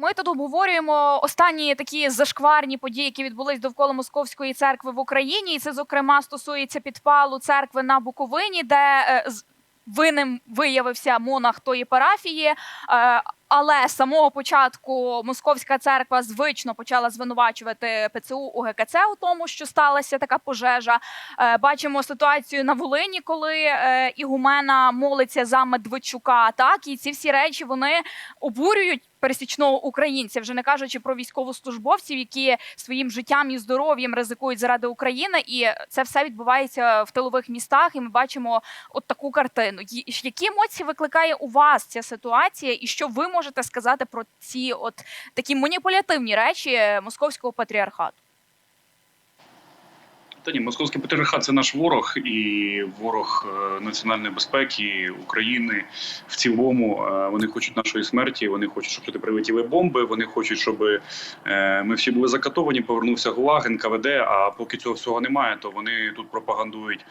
Ми тут обговорюємо останні такі зашкварні події, які відбулись довкола московської церкви в Україні, і це зокрема стосується підпалу церкви на Буковині, де е, винним виявився монах тої парафії. Але з самого початку московська церква звично почала звинувачувати ПЦУ УГКЦ у тому, що сталася така пожежа. Е, Бачимо ситуацію на Волині, коли е, Ігумена молиться за Медведчука. Так і ці всі речі вони обурюють пересічного українця, вже не кажучи про військовослужбовців, які своїм життям і здоров'ям ризикують заради України, і це все відбувається в тилових містах. І ми бачимо от таку картину. Які емоції викликає у вас ця ситуація, і що ви можете сказати про ці от такі маніпулятивні речі московського патріархату? Та ні, московський патріархат це наш ворог і ворог е, національної безпеки України. В цілому е, вони хочуть нашої смерті. Вони хочуть, щоб сюди прилетіли бомби. Вони хочуть, щоб е, ми всі були закатовані. Повернувся ГУЛАГ, НКВД. А поки цього всього немає, то вони тут пропагандують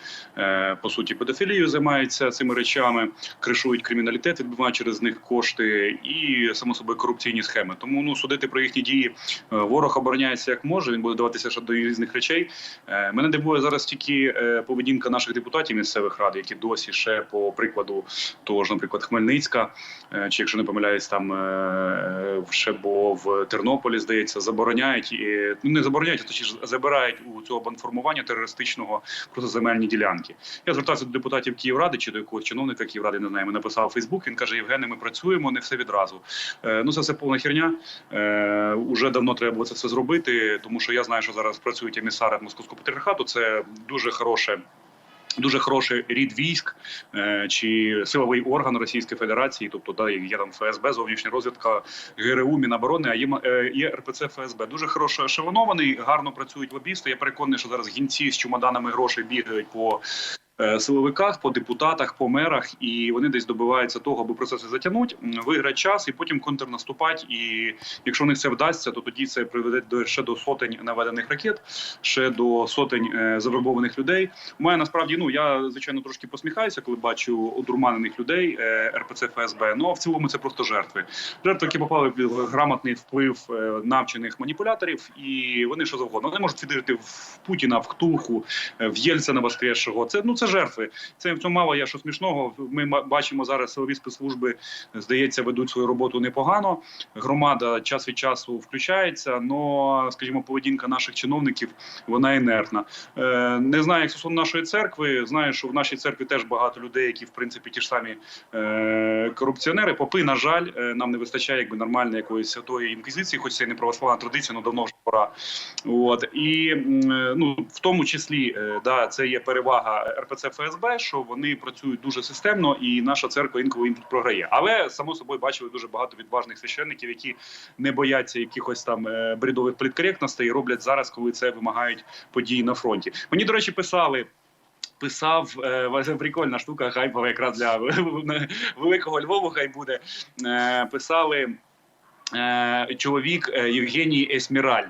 по суті педофілію, займаються цими речами, кришують криміналітет, відбивають через них кошти і само собою корупційні схеми. Тому ну судити про їхні дії ворог обороняється як може. Він буде даватися ще до різних речей. Е, Мене дивує зараз тільки е, поведінка наших депутатів місцевих рад, які досі ще по прикладу того ж, наприклад, Хмельницька, е, чи якщо не помиляюсь, там е, ще бо в Тернополі здається, забороняють і ну не забороняють, а точніше забирають у цього банформування терористичного просто земельні ділянки. Я звертався до депутатів Київради чи до якогось чиновника Київради, не знаю, ми написав Фейсбук. Він каже: Євгене, ми працюємо, не все відразу. Ну це все повна херня. Уже давно треба було це все зробити, тому що я знаю, що зараз працюють емісари московського патріархату. Це дуже хороше. Дуже хороший рід військ е, чи силовий орган Російської Федерації, тобто да, є там ФСБ, зовнішня розвідка, ГРУ, Міноборони, а є, е, є РПЦ ФСБ. Дуже хорошо ешелонований, гарно працюють лобісти. Я переконаний, що зараз гінці з чумаданами грошей бігають по силовиках, по депутатах, по мерах, і вони десь добиваються того, аби процеси затягнути, м, виграти час і потім контрнаступати. І якщо в них це вдасться, то тоді це приведе до ще до сотень наведених ракет, ще до сотень е, завербованих людей. У мене насправді ну я звичайно трошки посміхаюся, коли бачу одурманених людей е, РПЦ ФСБ. Ну а в цілому це просто жертви. Жертви, які попали під грамотний вплив е, навчених маніпуляторів, і вони що завгодно. Вони можуть вірити в Путіна, в Ктулху, е, в Єльцина воскресшого. Це ну це жертви. Це в цьому мало є що смішного. Ми бачимо зараз силові спецслужби, здається, ведуть свою роботу непогано. Громада час від часу включається, але, скажімо, поведінка наших чиновників вона інертна. Е, не знаю, як стосовно нашої церкви. Знаю, що в нашій церкві теж багато людей, які в принципі ті ж самі е, корупціонери. Попи, на жаль, е, нам не вистачає якби нормальної якоїсь святої інквізиції, хоч це і не православна традиція, але давно вже пора. От і ну в тому числі да, це є перевага РПЦ ФСБ, що вони працюють дуже системно, і наша церква інколи їм тут програє. Але само собою бачили дуже багато відважних священників, які не бояться якихось там е, бредових політкоректностей і роблять зараз, коли це вимагають події на фронті. Мені до речі, писали. Писав е, прикольна штука, хайпова якраз для великого Львову. Хай буде е, писали чоловік Євгеній Есміральд.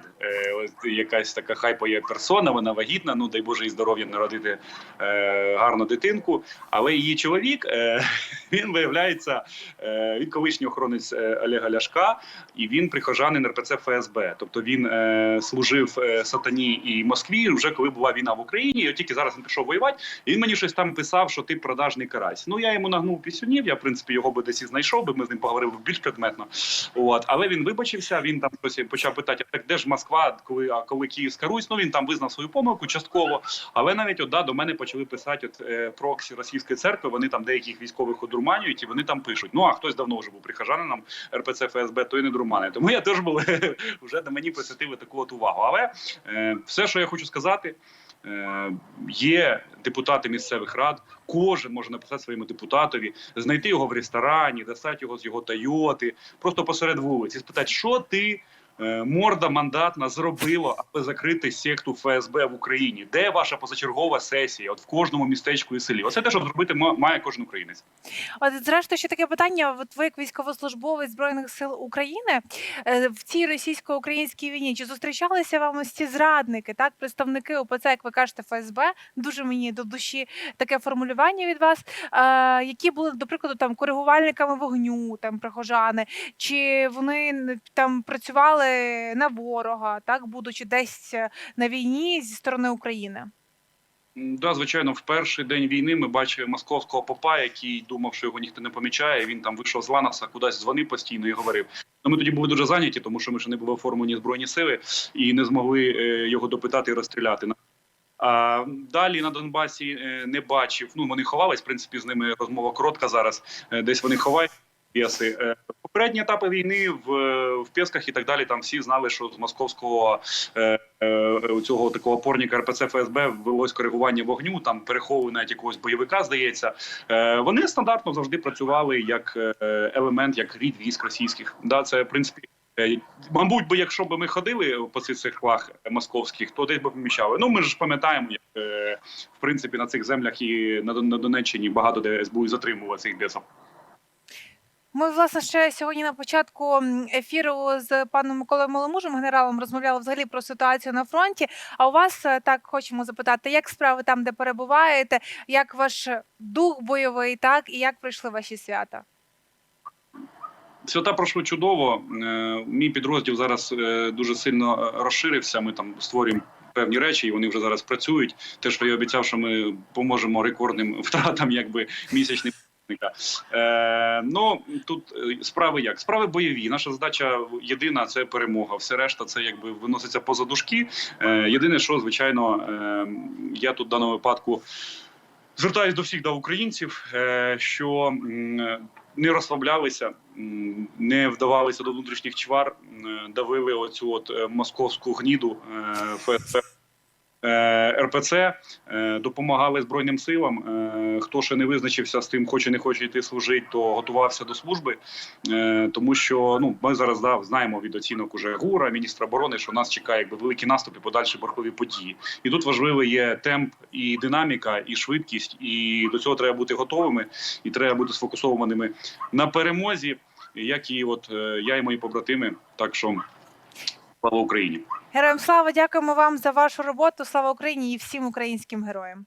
Якась така хайпова персона. Вона вагітна. Ну дай Боже, і здоров'я народити е, гарну дитинку. Але її чоловік е, він виявляється, е, він колишній охоронець е, Олега Ляшка, і він прихожанин РПЦ ФСБ. Тобто він е, служив сатані і Москві вже коли була війна в Україні. І от тільки зараз він пішов воювати. Він мені щось там писав, що ти продажний карась. Ну я йому нагнув пісюнів. Я в принципі його би десь і знайшов би. Ми з ним поговорили більш предметно. От, але він вибачився. Він там щось почав питати: так де ж Москва, коли а коли Київська Русь? Ну він там визнав свою помилку частково. Але навіть от, да, до мене почали писати от, проксі російської церкви. Вони там деяких військових одурманюють, і вони там пишуть. Ну а хтось давно вже був прихожанином РПЦ ФСБ, то і не дурмани. Тому я теж був вже до мені присвятили таку от увагу. Але е, все, що я хочу сказати. Е, Є депутати місцевих рад, кожен може написати своєму депутатові, знайти його в ресторані, достати його з його Тойоти, просто посеред вулиці, спитати, що ти морда мандатна зробила, аби закрити секту ФСБ в Україні? Де ваша позачергова сесія? От в кожному містечку і селі? Оце те, що зробити ма- має кожен українець. От зрештою, ще таке питання. От ви як військовослужбовець збройних сил України е, в цій російсько-українській війні чи зустрічалися вам ось ці зрадники, так представники ОПЦ, як ви кажете, ФСБ? Дуже мені до душі таке формулювання від вас. Е, які були до прикладу там коригувальниками вогню, там прихожани, чи вони там працювали на ворога, так будучи десь е, на війні зі сторони України? Да, звичайно, в перший день війни ми бачили московського попа, який думав, що його ніхто не помічає. Він там вийшов з Ланаса, кудись дзвонив постійно і говорив. Ну, ми тоді були дуже зайняті, тому що ми ще не були оформлені збройні сили і не змогли е, його допитати і розстріляти. А далі на Донбасі е, не бачив. Ну вони ховались. В принципі, з ними розмова коротка зараз. Десь вони ховають. Попередні етапи війни в, в Пєсках і так далі. Там всі знали, що з московського е, е, цього такого опорника РПЦ ФСБ велось коригування вогню, там переховували навіть якогось бойовика, здається. Е, вони стандартно завжди працювали як е, елемент, як рід військ російських. Да, це в принципі. е, Мабуть, би якщо б ми ходили по цих церквах московських, то десь би поміщали. Ну ми ж пам'ятаємо, як е, в принципі на цих землях і на, Дон- на Донеччині багато де СБУ затримував цих бісів. Ми, власне, ще сьогодні на початку ефіру з паном Миколою Маломужем, генералом, розмовляли взагалі про ситуацію на фронті. А у вас е, так хочемо запитати, як справи там, де перебуваєте, як ваш дух бойовий, так і як пройшли ваші свята? Свята пройшли чудово. Е, Мій підрозділ зараз е, дуже сильно розширився. Ми там створюємо певні речі, і вони вже зараз працюють. Те, що я обіцяв, що ми поможемо рекордним втратам, якби місячним. Е, ну тут е, справи як справи бойові. Наша задача єдина це перемога. Все решта це якби виноситься поза дужки. Е, єдине, що звичайно, е, я тут в даному випадку звертаюсь до всіх до українців, е, що не розслаблялися, не вдавалися до внутрішніх чвар, давили оцю от е, московську гніду е, ФСБ. Е, РПЦ е, допомагали збройним силам. Е, Хто ще не визначився з тим, хоче не хоче йти служити, то готувався до служби, тому що ну ми зараз да, знаємо від оцінок уже ГУРа, міністра оборони, що нас чекає якби великий наступ і подальші борхові події. І тут важливий є темп і динаміка, і швидкість. І до цього треба бути готовими, і треба бути сфокусованими на перемозі, як і от я і мої побратими. Так що Слава Україні! Героям слава! Дякуємо вам за вашу роботу. Слава Україні і всім українським героям.